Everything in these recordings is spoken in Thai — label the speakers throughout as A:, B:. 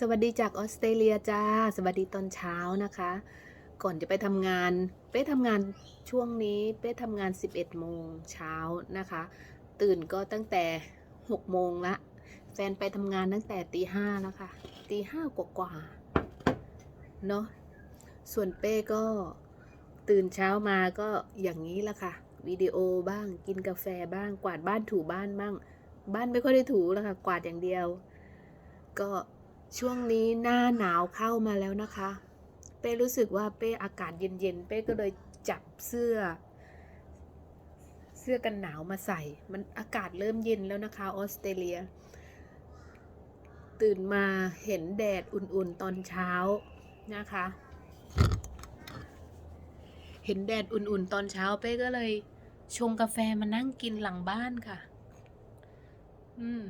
A: สวัสดีจากออสเตรเลียจ้า สวัสดีตอนเช้านะคะ ก่อนจะไปทำงาน เป้ทำงานช่วงนี้ เป้ทำงาน 11 โมงเช้านะคะ ตื่นก็ตั้งแต่ 6 โมงละ แฟนไปทำงานตั้งแต่ตีห้าแล้วค่ะ ตีห้ากว่าๆเนาะ ส่วนเป้ก็ตื่นเช้ามาก็อย่างนี้ละค่ะ วิดีโอบ้าง กินกาแฟบ้าง กวาดบ้านถูบ้านบ้าง บ้านไม่ค่อยได้ถูแล้วค่ะ กวาดอย่างเดียว ก็ ช่วงนี้หน้าหนาวเข้ามาแล้วนะคะ เป้รู้สึกว่าเป้อากาศเย็นๆ เป้ก็เลยจับเสื้อ เสื้อกันหนาวมาใส่ มันอากาศเริ่มเย็นแล้วนะคะออสเตรเลีย ตื่นมาเห็นแดดอุ่นๆตอนเช้านะคะ เห็นแดดอุ่นๆตอนเช้าเป้ก็เลยชงกาแฟมานั่งกินหลังบ้านค่ะ อืม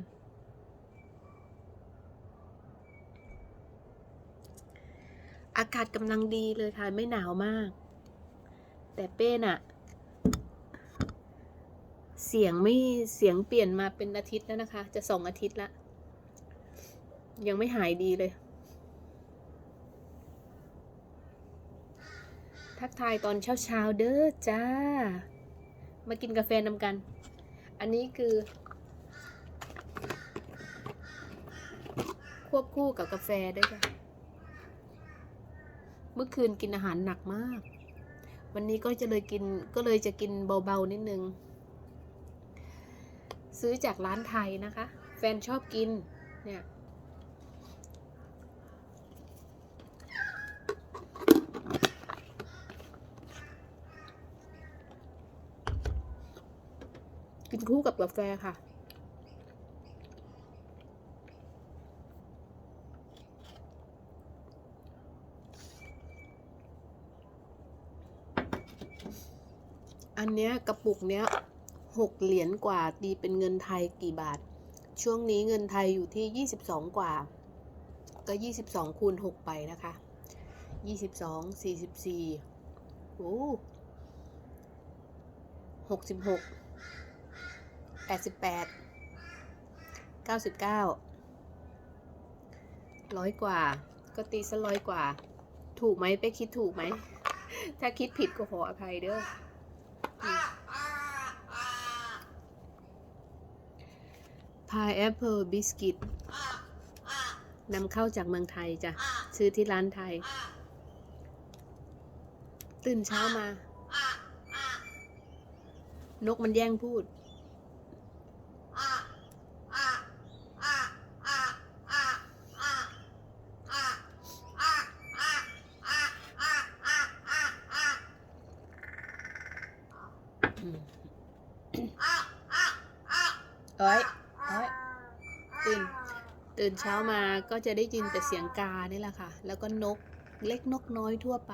A: ากาศกำลังดีเลยค่ะ ไม่หนาวมาก แต่เป้น่ะ เสียงไม่เสียงเปลี่ยนมาเป็นอาทิตย์แล้วนะคะ จะสองอาทิตย์ละ ยังไม่หายดีเลย ทักทายตอนเช้าๆเด้อจ้า มากินกาแฟนำกัน อันนี้คือ ควบคู่กับกาแฟด้วยค่ะ เมื่อคืนกินอาหารหนักมาก วันนี้ก็จะเลยกินก็เลยจะกินเบาๆนิดนึง ซื้อจากร้านไทยนะคะ แฟนชอบกินเนี่ยกินคู่กับกาแฟค่ะ อันเนี้ยกระปุกเนี้ยหกเหรียญกว่าตีเป็นเงินไทยกี่บาท ช่วงนี้เงินไทยอยู่ที่ยี่สิบสองกว่า ก็ยี่สิบสองคูณหกไปนะคะยี่สิบสองสี่สิบสี่โอ้หกสิบหกแปดสิบแปดเก้าสิบเก้าร้อยกว่า ก็ตีซะร้อยกว่า ถูกไหมไปคิดถูกไหม ถ้าคิดผิดก็ขออภัยเด้อ พายแอปเปิลบิสกิตนำเข้าจากเมืองไทยจ้ะ ซื้อที่ร้านไทย ตื่นเช้ามา นกมันแย่งพูดอืมเอ้ยเอ้ย ตื่นตื่นเช้ามาก็จะได้ยินแต่เสียงกานี่แหละค่ะ แล้วก็นกเล็กนกน้อยทั่วไป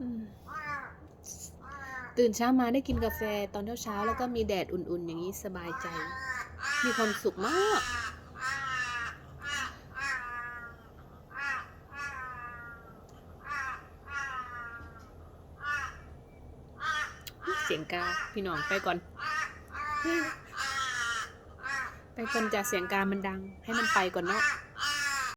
A: อืมตื่นเช้ามาได้กินกาแฟตอนเช้าๆแล้วก็มีแดดอุ่นๆ อย่างนี้สบายใจ มีความสุขมากเสียงกาพี่หน้องไปก่อน ไปก่อนจะเสียงการมันดัง ให้มันไปก่อนเนาะ